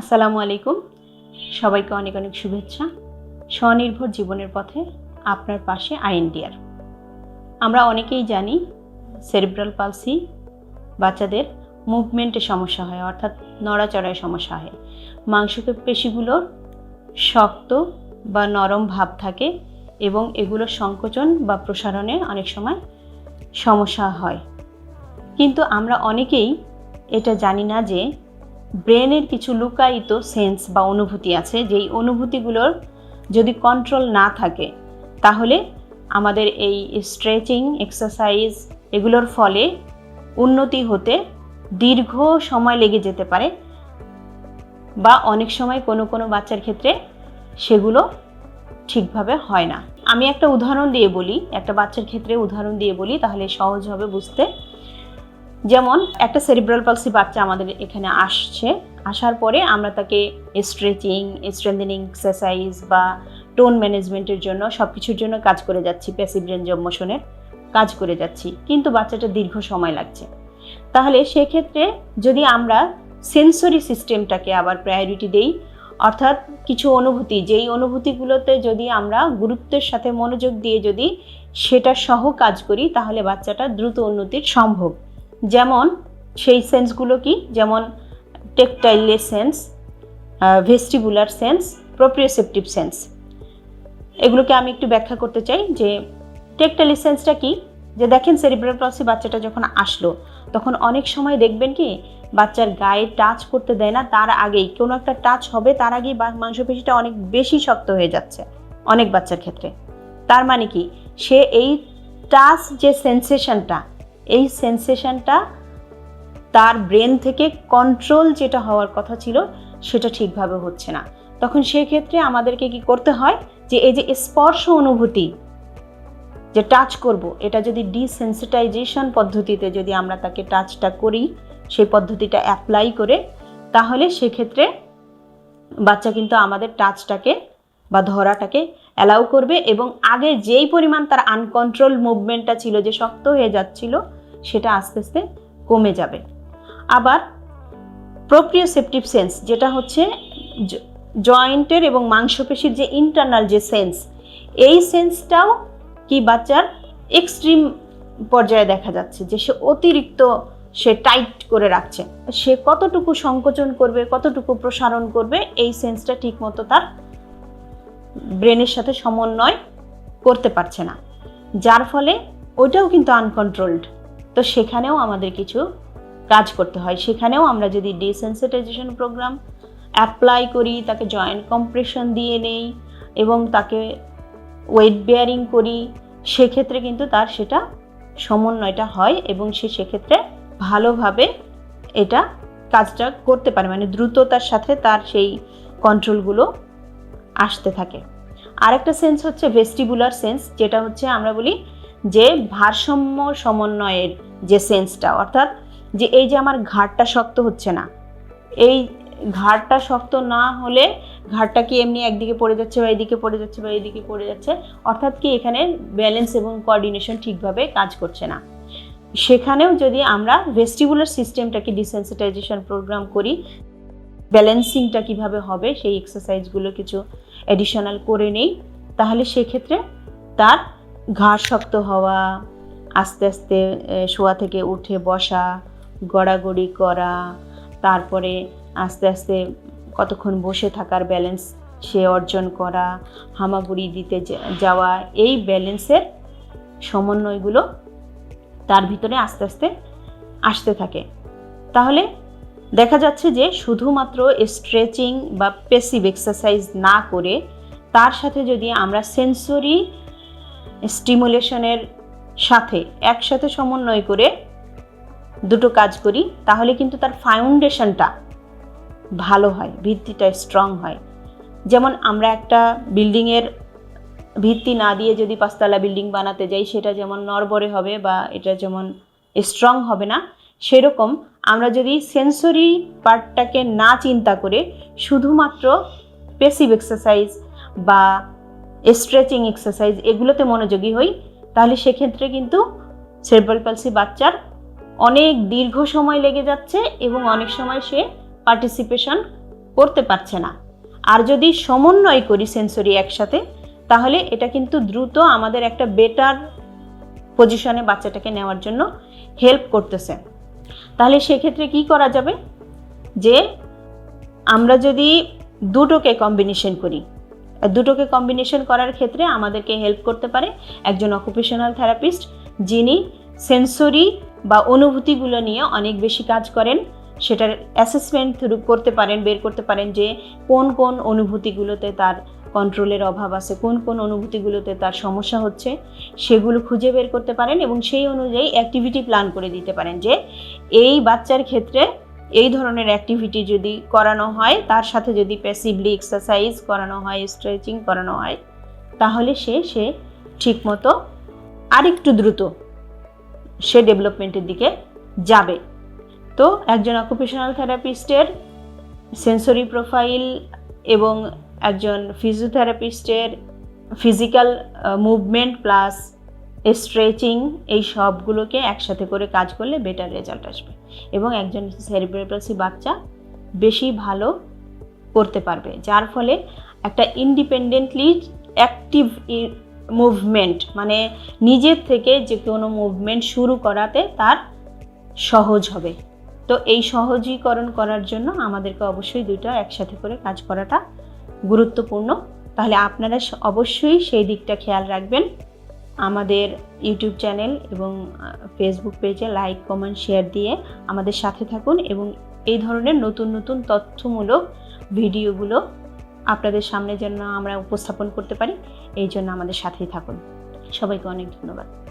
আসসালামু আলাইকুম। সবাইকে অনেক অনেক শুভেচ্ছা। স্বনির্ভর জীবনের পথে আপনার পাশে আইএনডিআর আমরা অনেকেই জানি সেরিব্রাল পালসি বাচ্চাদের মুভমেন্টে সমস্যা হয়, অর্থাৎ নড়াচড়ায় সমস্যা হয়। মাংসপেশিগুলোর শক্ত বা নরম ভাব থাকে এবং এগুলোর সংকোচন বা প্রসারণে অনেক সময় সমস্যা হয়। কিন্তু আমরা অনেকেই এটা জানি না যে ব্রেনের কিছু লুকায়িত সেন্স বা অনুভূতি আছে, যেই অনুভূতিগুলোর যদি কন্ট্রোল না থাকে, তাহলে আমাদের এই স্ট্রেচিং এক্সারসাইজ এগুলোর ফলে উন্নতি হতে দীর্ঘ সময় লেগে যেতে পারে বা অনেক সময় কোনো কোনো বাচ্চার ক্ষেত্রে সেগুলো ঠিকভাবে হয় না। আমি একটা উদাহরণ দিয়ে বলি, একটা বাচ্চার ক্ষেত্রে উদাহরণ দিয়ে বলি, তাহলে সহজ হবে বুঝতে। যেমন একটা সেরিব্রাল পালসি বাচ্চা আমাদের এখানে আসছে, আসার পরে আমরা তাকে স্ট্রেচিং স্ট্রেন্থেনিং এক্সারসাইজ বা টোন ম্যানেজমেন্টের জন্য সব কিছুর জন্য কাজ করে যাচ্ছি প্যাসিভ রেঞ্জ অফ মোশনের কাজ করে যাচ্ছি। কিন্তু বাচ্চাটা দীর্ঘ সময় লাগছে। তাহলে সেক্ষেত্রে যদি আমরা সেন্সরি সিস্টেমটাকে আবার প্রায়োরিটি দেই, অর্থাৎ কিছু অনুভূতি, যেই অনুভূতিগুলোতে যদি আমরা গুরুত্বের সাথে মনোযোগ দিয়ে যদি সেটা সহ কাজ করি, তাহলে বাচ্চাটা দ্রুত উন্নতির সম্ভব। যেমন সেই সেন্সগুলো কি? যেমন টেকটাইলের sense vestibular sense proprioceptive sense এগুলোকে আমি একটু ব্যাখ্যা করতে চাই যে টেকটাইলি সেন্সটা কি? যে দেখেন সেরিব্রাল পলসি বাচ্চাটা যখন আসলো, তখন অনেক সময় দেখবেন কি, বাচ্চার গায়ে টাচ করতে দেয় না, তার আগেই। কোনো একটা টাচ হবে, তার আগেই মাংসপেশিটা অনেক বেশি শক্ত হয়ে যাচ্ছে, অনেক বাচ্চার ক্ষেত্রে। তার মানে কি? সে এই টাচ যে সেন্সেশনটা এই সেন্সেশনটা তার ব্রেন থেকে কন্ট্রোল যেটা হওয়ার কথা ছিল, সেটা ঠিকভাবে হচ্ছে না। তখন সেক্ষেত্রে আমাদেরকে কি করতে হয় যে, এই যে স্পর্শ অনুভূতি যে টাচ করব, এটা যদি ডিসেন্সিটাইজেশন পদ্ধতিতে যদি আমরা তাকে টাচটা করি, সেই পদ্ধতিটা অ্যাপ্লাই করে, তাহলে সেক্ষেত্রে বাচ্চা কিন্তু আমাদের টাচটাকে বা ধরাটাকে অ্যালাউ করবে এবং আগে যেই পরিমাণ তার আনকন্ট্রোল মুভমেন্টটা ছিল, যে শক্ত হয়ে যাচ্ছিল, সেটা আস্তে আস্তে কমে যাবে। আবার প্রোপ্রিওসেপটিভ সেন্স যেটা হচ্ছে জয়েন্টের এবং মাংসপেশির যে ইন্টারনাল যে সেন্স এই সেন্সটাও কি বাচ্চার এক্সট্রিম পর্যায়ে দেখা যাচ্ছে, যে সে অতিরিক্ত সে টাইট করে রাখছে। সে কতটুকু সংকোচন করবে, কতটুকু প্রসারণ করবে, এই সেন্সটা ঠিকমতো তার ব্রেনের সাথে সমন্বয় করতে পারছে না। যার ফলে ওইটাও কিন্তু আনকন্ট্রোলড তো সেখানেও আমাদের কিছু কাজ করতে হয়। সেখানেও আমরা যদি ডিসেন্সিটাইজেশন প্রোগ্রাম অ্যাপ্লাই করি, তাকে জয়েন্ট কম্প্রেশন দিয়ে নেই এবং তাকে ওয়েট বেয়ারিং করি, সেক্ষেত্রে কিন্তু তার সেটা সমন্বয়টা হয় এবং সে সেক্ষেত্রে ভালোভাবে এটা কাজটা করতে পারে। মানে দ্রুততার সাথে তার সেই কন্ট্রোলগুলো আসতে থাকে। আরেকটা সেন্স হচ্ছে ভেস্টিবুলার সেন্স যেটা হচ্ছে আমরা বলি যে ভারসাম্য সমন্বয়ের যে সেন্সটা অর্থাৎ যে এই যে আমার ঘাড়টা শক্ত হচ্ছে না, এই ঘাড়টা শক্ত না হলে ঘাড়টা কি এমনি একদিকে পড়ে যাচ্ছে বা এদিকে পড়ে যাচ্ছে বা এদিকে পড়ে যাচ্ছে, অর্থাৎ কি এখানে ব্যালেন্স এবং কোঅর্ডিনেশন ঠিকভাবে কাজ করছে না। সেখানেও যদি আমরা ভেস্টিবুলার সিস্টেমটাকে ডিসেন্সিটাইজেশন প্রোগ্রাম করি ব্যালেন্সিংটা কীভাবে হবে, সেই এক্সারসাইজগুলো কিছু অ্যাডিশনাল করে নেই। তাহলে সেক্ষেত্রে তার ঘাড় শক্ত হওয়া, আস্তে আস্তে শোয়া থেকে উঠে বসা, গড়াগড়ি করা, তারপরে আস্তে আস্তে কতক্ষণ বসে থাকার ব্যালেন্স সে অর্জন করা, হামাগুড়ি দিতে যাওয়া, এই ব্যালেন্সের সমন্বয়গুলো তার ভিতরে আস্তে আস্তে আসতে থাকে। তাহলে দেখা যাচ্ছে যে শুধুমাত্র স্ট্রেচিং বা পেসিভ এক্সারসাইজ না করে তার সাথে যদি আমরা সেন্সরি স্টিমুলেশনের সাথে একসাথে সমন্বয় করে দুটো কাজ করি, তাহলে কিন্তু তার ফাউন্ডেশনটা ভালো হয়, ভিত্তিটা স্ট্রং হয়। যেমন আমরা একটা বিল্ডিংয়ের ভিত্তি না দিয়ে যদি পাঁচতলা বিল্ডিং বানাতে যাই, সেটা যেমন নরবরে হবে বা এটা যেমন স্ট্রং হবে না, সেরকম আমরা যদি সেন্সরি পার্টটাকে না চিন্তা করে শুধুমাত্র পেসিভ এক্সারসাইজ বা স্ট্রেচিং এক্সারসাইজ এগুলোতে মনোযোগী হই, তাহলে সেক্ষেত্রে কিন্তু সেরবাল পালসি বাচ্চার অনেক দীর্ঘ সময় লেগে যাচ্ছে এবং অনেক সময় সে পার্টিসিপেশন করতে পারছে না। আর যদি সমন্বয় করি সেন্সরি একসাথে, তাহলে এটা কিন্তু দ্রুত আমাদের একটা বেটার পজিশনে বাচ্চাটাকে নেওয়ার জন্য হেল্প করতেছে। তাহলে সেক্ষেত্রে কি করা যাবে? যে আমরা যদি দুটোকে কম্বিনেশন করি, দুটোকে কম্বিনেশন করার ক্ষেত্রে আমাদেরকে হেল্প করতে পারে একজন অকুপেশনাল থেরাপিস্ট যিনি সেন্সরি বা অনুভূতিগুলো নিয়ে অনেক বেশি কাজ করেন। সেটার অ্যাসেসমেন্ট থ্রু করতে পারেন, বের করতে পারেন যে কোন কোন অনুভূতিগুলোতে তার কন্ট্রোলের অভাব আছে, কোন কোন অনুভূতিগুলোতে তার সমস্যা হচ্ছে, সেগুলো খুঁজে বের করতে পারেন এবং সেই অনুযায়ী অ্যাক্টিভিটি প্ল্যান করে দিতে পারেন যে এই বাচ্চার ক্ষেত্রে এই ধরনের অ্যাক্টিভিটি যদি করানো হয়, তার সাথে যদি প্যাসিভলি এক্সারসাইজ করানো হয় স্ট্রেচিং করানো হয়, তাহলে সে সে ঠিকমতো আরেকটু দ্রুত সে ডেভেলপমেন্টের দিকে যাবে। তো একজন অকুপেশনাল থেরাপিস্টের সেন্সরি প্রোফাইল এবং একজন ফিজিওথেরাপিস্টের ফিজিক্যাল মুভমেন্ট প্লাস স্ট্রেচিং এই সবগুলোকে একসাথে করে কাজ করলে বেটার রেজাল্ট আসবে এবং একজন সেরিব্রালসি বাচ্চা বেশি ভালো করতে পারবে, যার ফলে একটা ইন্ডিপেন্ডেন্টলি অ্যাক্টিভ মুভমেন্ট মানে নিজের থেকে যে কোনো মুভমেন্ট শুরু করাতে তার সহজ হবে। তো এই সহজীকরণ করার জন্য আমাদেরকে অবশ্যই দুইটা একসাথে করে কাজ করাটা গুরুত্বপূর্ণ। তাহলে আপনারা অবশ্যই সেই দিকটা খেয়াল রাখবেন। আমাদের ইউটিউব চ্যানেল এবং ফেসবুক পেজে লাইক, কমেন্ট, শেয়ার দিয়ে আমাদের সাথে থাকুন এবং এই ধরনের নতুন নতুন তথ্যমূলক ভিডিওগুলো আপনাদের সামনে যেন আমরা উপস্থাপন করতে পারি, এই জন্য আমাদের সাথেই থাকুন। সবাইকে অনেক ধন্যবাদ।